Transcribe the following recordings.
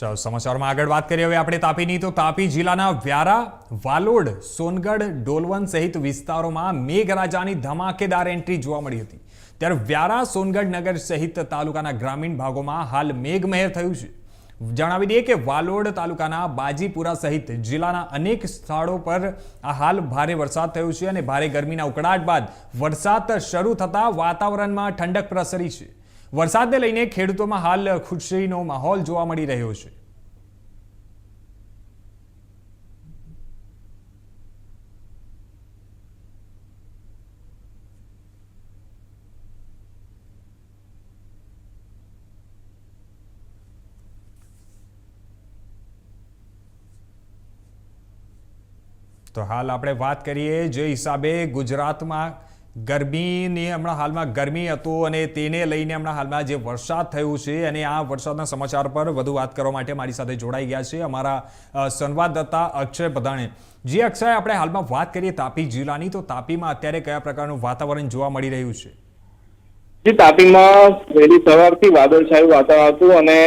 ચાલો, સમાચારમાં આગળ વાત કરીએ. હવે આપણે તાપીની, તો તાપી જિલ્લાના વ્યારા, વાલોડ, સોનગઢ, ડોલવન સહિત વિસ્તારોમાં મેઘરાજાની ધમાકેદાર એન્ટ્રી જોવા મળી હતી. ત્યારે વ્યારા, સોનગઢ નગર સહિત તાલુકાના ગ્રામીણ ભાગોમાં હાલ મેઘમહેર થયું છે. જણાવી દઈએ કે વાલોડ તાલુકાના બાજીપુરા સહિત જિલ્લાના અનેક સ્થળો પર આ હાલ ભારે વરસાદ થયો છે અને ભારે ગરમીના ઉકળાટ બાદ વરસાદ શરૂ થતાં વાતાવરણમાં ઠંડક પ્રસરી છે. વરસાદને લઈને ખેડૂતોમાં હાલ ખુશીનો માહોલ જોવા મળી રહ્યો છે. તો હાલ આપણે વાત કરીએ જે હિસાબે ગુજરાતમાં ગરમીની હમણાં હાલમાં ગરમી હતું અને તેને લઈને હમણાં હાલમાં જે વરસાદ થયો છે અને આ વરસાદના સમાચાર પર વધુ વાત કરવા માટે મારી સાથે જોડાઈ ગયા છે અમારા સંવાદદાતા અક્ષય બધાણે જે અક્ષય, આપણે હાલમાં વાત કરીએ તાપી જિલ્લાની. તો તાપીમાં અત્યારે કયા પ્રકારનું વાતાવરણ જોવા મળી રહ્યું છે? જે, તાપીમાં વહેલી સવારથી વાદળછાયું વાતાવરણ હતું અને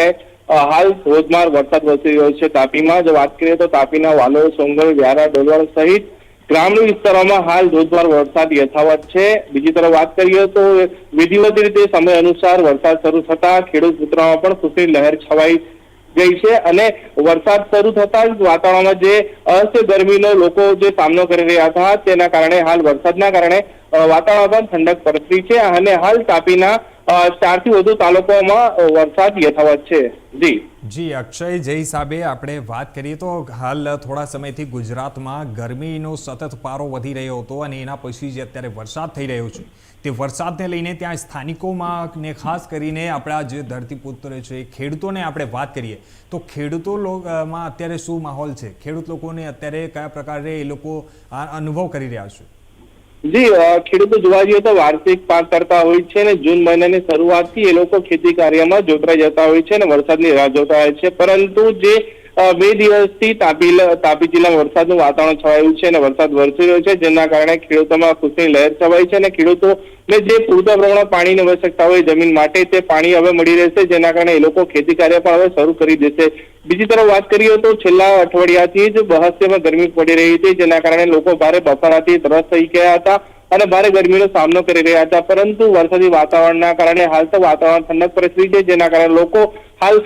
હાલ ધોધમાર વરસાદ વરસી રહ્યો છે તાપીમાં. જો વાત કરીએ તો તાપીના વાલોડ સોંગર વ્યારા ડોલવણ સહિત ગ્રામીણ વિસ્તારોમાં હાલ ધોધમાર વરસાદ યથાવત છે. બીજી તરફ વાત કરીએ તો વિધિવત રીતે સમય અનુસાર વરસાદ શરૂ થતા ખેડૂત મિત્રોમાં પણ ખુશી લહેર છવાઈ ગઈ છે અને વરસાદ શરૂ થતા જ વાતાવરણમાં જે અસ્ત ગરમીનો લોકો જે સામનો કરી રહ્યા હતા તેના કારણે હાલ વરસાદના કારણે વાતાવરણ પણ ઠંડક પ્રસરી છે અને હાલ તાપીના ચારથી વધુ તાલુકાઓમાં વરસાદ યથાવત છે. જી. જી, અક્ષય, જય સાબે આપણે વાત કરીએ તો હાલ થોડા સમયથી ગુજરાતમાં ગરમીનો સતત પારો વધી રહ્યો હતો અને એના પછી જે અત્યારે વરસાદ થઈ રહ્યો છે, તે વરસાદને લઈને ત્યાં સ્થાનિકોમાં ને ખાસ કરીને આપણા જે ધરતીપુત્ર છે, ખેડૂતોને આપણે વાત કરીએ, તો ખેડૂતો માં અત્યારે શું માહોલ છે? ખેડૂત લોકોને અત્યારે કયા પ્રકારે એ લોકો અનુભવ કરી રહ્યા છે? જી ખેડૂતો જોવા જઈએ તો વાર્ષિક પાક કરતા હોય છે અને જૂન મહિનાની શરૂઆતથી એ લોકો ખેતી કાર્યમાં જોતરાઈ જતા હોય છે અને વરસાદની રાહ જોતા હોય છે. પરંતુ જે બે દિવસથી તાપી તાપી જિલ્લામાં વરસાદનું વાતાવરણ છવાયું છે અને વરસાદ વરસી રહ્યો છે, જેના કારણે ખેડૂતોમાં ખુશીની લહેર છવાઈ છે અને ખેડૂતોને જે પૂરતા પ્રમાણમાં પાણીની આવશ્યકતા હોય જમીન માટે તે પાણી હવે મળી રહેશે, જેના કારણે એ લોકો ખેતી કાર્ય પણ હવે શરૂ કરી દેશે. બીજી તરફ વાત કરીએ તો છેલ્લા અઠવાડિયાથી જ બહસ્યમાં ગરમી પડી રહી હતી, જેના કારણે લોકો ભારે બફારાથી ત્રસ્ત થઈ ગયા હતા અને ભારે ગરમીનો સામનો કરી રહ્યા હતા. પરંતુ વરસાદી વાતાવરણના કારણે હાલ તો વાતાવરણ ઠંડક પરિસ્થિતિ છે, જેના કારણે લોકો હાલ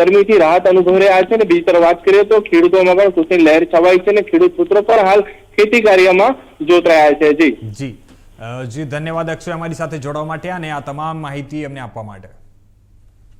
ગરમીથી રાહત અનુભવી રહ્યા છે અને બીજી તરફ વાત કરીએ તો ખેડૂતોમાં પણ ખુશીની લહેર છવાઈ છે અને ખેડૂત પુત્રો પણ હાલ ખેતી કાર્યમાં જોતરાયા છે. જી. જી. જી, ધન્યવાદ અક્ષય અમારી સાથે જોડવા માટે અને આ તમામ માહિતી અમને આપવા માટે.